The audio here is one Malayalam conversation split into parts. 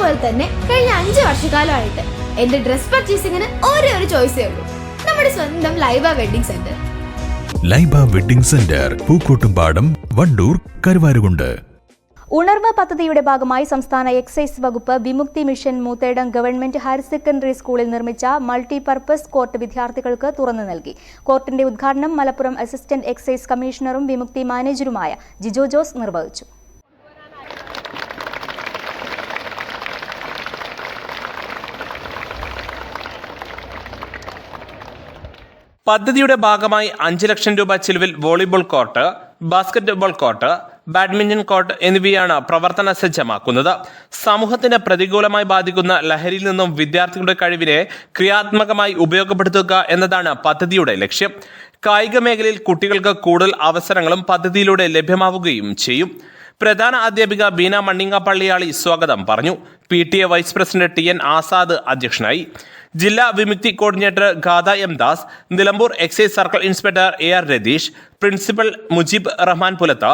പോലെ തന്നെ കഴിഞ്ഞ അഞ്ച് വർഷക്കാലമായിട്ട് എന്റെ ഡ്രസ് പർച്ചേസിങ്ങിന് ഒരേ ഒരു ചോയ്സേ ഉള്ളൂ. നമ്മുടെ സ്വന്തം Laiba wedding centre Laiba wedding centre Pookkottumpadam Wandoor Karuvarakundu. ഉണർവ് പദ്ധതിയുടെ ഭാഗമായി സംസ്ഥാന എക്സൈസ് വകുപ്പ് Vimukthi mission Moothedam government higher secondary സ്കൂളിൽ നിർമ്മിച്ച മൾട്ടിപർപ്പസ് കോർട്ട് വിദ്യാർത്ഥികൾക്ക് തുറന്നു നൽകി. കോർട്ടിന്റെ ഉദ്ഘാടനം മലപ്പുറം അസിസ്റ്റന്റ് എക്സൈസ് കമ്മീഷണറും വിമുക്തി മാനേജറുമായ ജിജോ ജോസ് നിർവഹിച്ചു. പദ്ധതിയുടെ ഭാഗമായി അഞ്ച് ലക്ഷം രൂപ ചിലവിൽ volleyball court basketball court badminton court എന്നിവയാണ് പ്രവർത്തന സജ്ജമാക്കുന്നത്. സമൂഹത്തിന് പ്രതികൂലമായി ബാധിക്കുന്ന ലഹരിയിൽ നിന്നും വിദ്യാർത്ഥികളുടെ കഴിവിനെ ക്രിയാത്മകമായി ഉപയോഗപ്പെടുത്തുക എന്നതാണ് പദ്ധതിയുടെ ലക്ഷ്യം. കായിക മേഖലയിൽ കുട്ടികൾക്ക് കൂടുതൽ അവസരങ്ങളും പദ്ധതിയിലൂടെ ലഭ്യമാവുകയും ചെയ്യും. പ്രധാന അധ്യാപിക ബീന മണ്ണിങ്ങാപ്പള്ളിയാളി സ്വാഗതം പറഞ്ഞു. P T A vice president T N Azad അധ്യക്ഷനായി. ജില്ലാ Vimukthi coordinator ഖാദ M Das Nilambur excise circle inspector A R Ratheesh principal Mujeeb Rahman പുലത്ത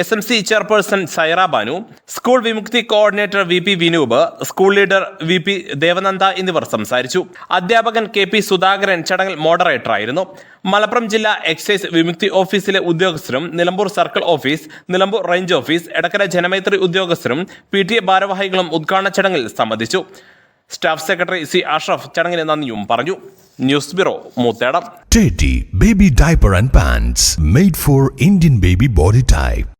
S M C chairperson Saira Banu school Vimukthi coordinator V P Vinoop school leader V P Devananda എന്നിവർ സംസാരിച്ചു. അധ്യാപകൻ കെ പി സുധാകരൻ ചടങ്ങിൽ മോഡറേറ്റർ ആയിരുന്നു മലപ്പുറം ജില്ലാ എക്സൈസ് വിമുക്തി ഓഫീസിലെ ഉദ്യോഗസ്ഥരും Nilambur circle office Nilambur range office Edakkara Janamaithri ഉദ്യോഗസ്ഥരും പി ടി എ ഭാരവാഹികളും ഉദ്ഘാടന ചടങ്ങിൽ സംബന്ധിച്ചു. സ്റ്റാഫ് സെക്രട്ടറി സി അഷ്റഫ് ചടങ്ങിനെ നന്ദിയും പറഞ്ഞു. News bureau Moothedam. Baby diaper and pants made for Indian baby body type